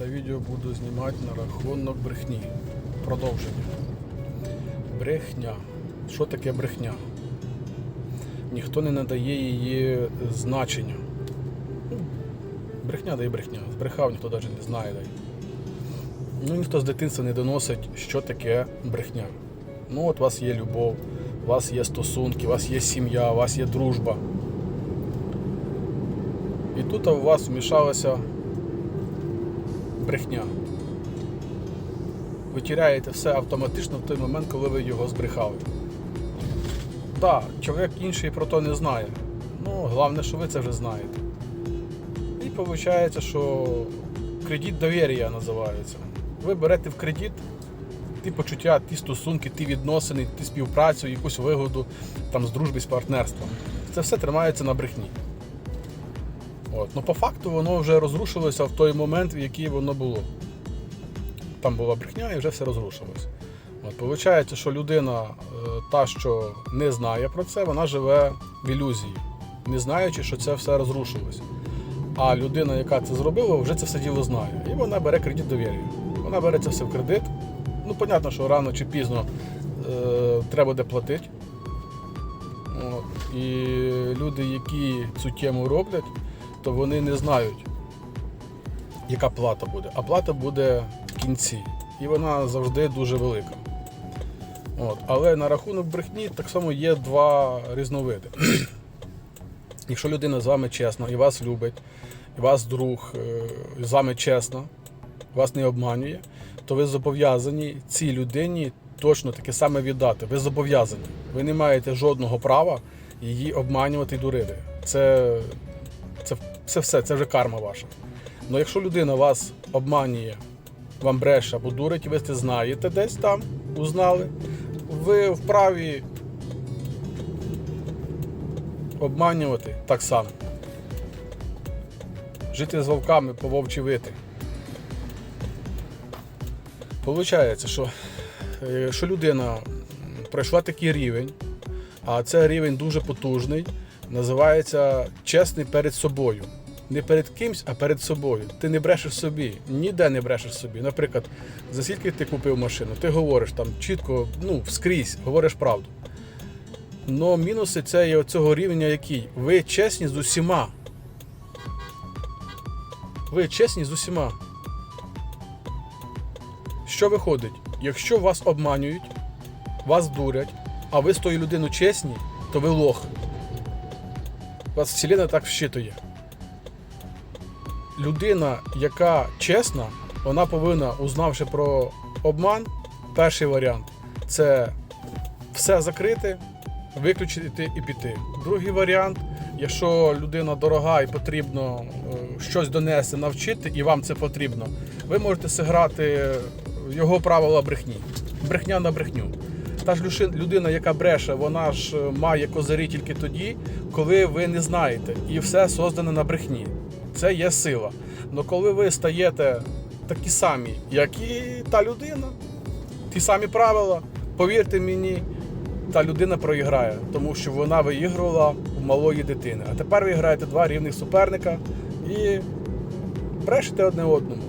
Це відео буду знімати на рахунок брехні. Продовження. Брехня. Що таке брехня? Ніхто не надає її значення. Брехня дає брехня. Збрехав, ніхто навіть не знає. дай. Ну, ніхто з дитинства не доносить, що таке брехня. Ну, от у вас є любов, у вас є стосунки, у вас є сім'я, у вас є дружба. І тут у вас вмішалася брехня. Ви все автоматично в той момент, коли ви його збрехали. Так, чоловік інший про то не знає. Ну, головне, що ви це вже знаєте. І виходить, що кредит довір'я називається. Ви берете в кредит ті почуття, ті стосунки, ті відносини, ті співпрацю, якусь вигоду там, з дружби, з партнерством. Це все тримається на брехні. От. Ну, по факту воно вже розрушилося в той момент, в який воно було. Там була брехня і вже все розрушилось. От, Получається, що людина, е, та, що не знає про це, вона живе в ілюзії, не знаючи, що це все розрушилось. А людина, яка це зробила, вже це все діло знає. І вона бере кредит довір'я. Вона бере це все в кредит. Ну, понятно, що рано чи пізно е, треба буде платити. От. І люди, які цю тему роблять, то вони не знають, яка плата буде. А плата буде в кінці. І вона завжди дуже велика. От. Але на рахунок брехні так само є два різновиди. Якщо людина з вами чесна і вас любить, і вас друг е, з вами чесно, вас не обманює, то ви зобов'язані цій людині точно таке саме віддати. Ви зобов'язані. Ви не маєте жодного права її обманювати і дурити. Це, це, це все, це вже карма ваша. Але якщо людина вас обманює, вам бреше або дурить, ви це знаєте десь там, узнали, ви вправі обманювати так само. Жити з вовками по вовчі вити. Получається, що е, якщо людина пройшла такий рівень, а це рівень дуже потужний, називається чесний перед собою. Не перед кимсь, а перед собою. Ти не брешеш собі, ніде не брешеш собі. Наприклад, за скільки ти купив машину, ти говориш там чітко, ну, скрізь, говориш правду. Но мінуси це є цього рівня який? Ви чесні з усіма. Ви чесні з усіма. Що виходить? Якщо вас обманюють, вас дурять, а ви з тою людиною чесні, то ви лох. Вас вселена так вщитує. Людина, яка чесна, вона повинна, узнавши про обман, перший варіант це все закрити, виключити і піти. Другий варіант, якщо людина дорога і потрібно е, щось донести, навчити, і вам це потрібно, ви можете зіграти його правила брехні. Брехня на брехню. Та ж людина, яка бреше, вона ж е, має козирі тільки тоді, коли ви не знаєте, і все создане на брехні. Це є сила. Але коли ви стаєте такі самі, як і та людина, ті самі правила, повірте мені, та людина проіграє, тому що вона виігрувала у малої дитини. А тепер ви граєте два рівних суперника і брешете одне одному.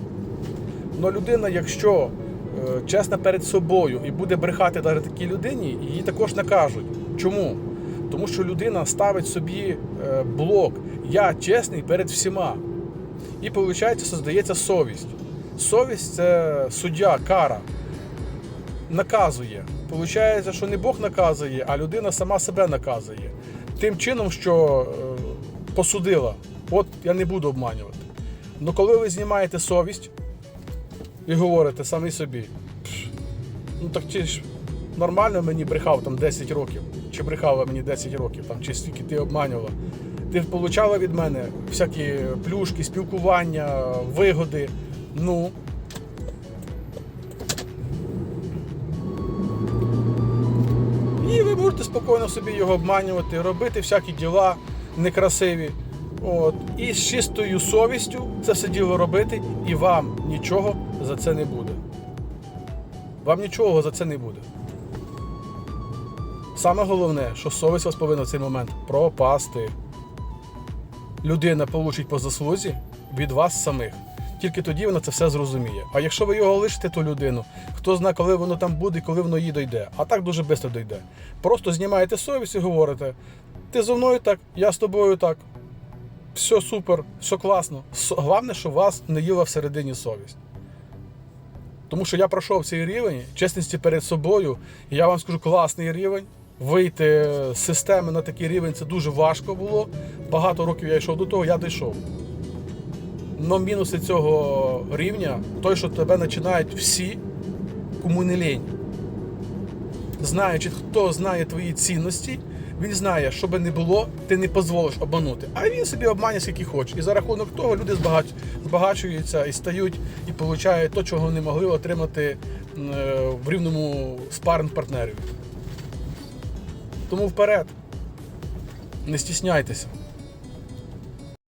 Но людина, якщо чесна перед собою і буде брехати навіть такій людині, її також накажуть. Чому? Тому що людина ставить собі е, блок Я чесний перед всіма. І виходить, создається совість. Совість це суддя, кара. Наказує. Получається, що не Бог наказує, а людина сама себе наказує. Тим чином, що е, посудила, от я не буду обманювати. Ну коли ви знімаєте совість і говорите самі собі, «Пш, ну так чи ж нормально мені брехав там 10 років, чи брехала мені 10 років, там, чи скільки ти обманювала. Ти получала від мене всякі плюшки, спілкування, вигоди. Ну. І ви можете спокійно собі його обманювати, робити всякі діла некрасиві. От. І з чистою совістю це все діло робити, і вам нічого за це не буде. Вам нічого за це не буде. Саме головне, що совість вас повинна в цей момент пропасти. Людина получить по заслузі від вас самих. Тільки тоді вона це все зрозуміє. А якщо ви його лишите, ту людину, хто знає, коли воно там буде коли воно їй дойде. А так дуже швидко дойде. Просто знімаєте совість і говорите: ти зо мною так, я з тобою так. Все супер, все класно. Головне, що вас не їла всередині совість. Тому що я пройшов цей рівень чесності перед собою, і я вам скажу класний рівень. Вийти з системи на такий рівень це дуже важко було. Багато років я йшов до того, я дійшов. Но мінуси цього рівня той, що тебе починають всі, кому не лінь. Знаючи, хто знає твої цінності, він знає, що би не було, ти не дозволиш обманути. А він собі обманює скільки хоче. І за рахунок того люди збагач... збагачуються і стають і получають те, чого не могли отримати е, в рівному спарн партнерів. Тому вперед. Не стісняйтеся.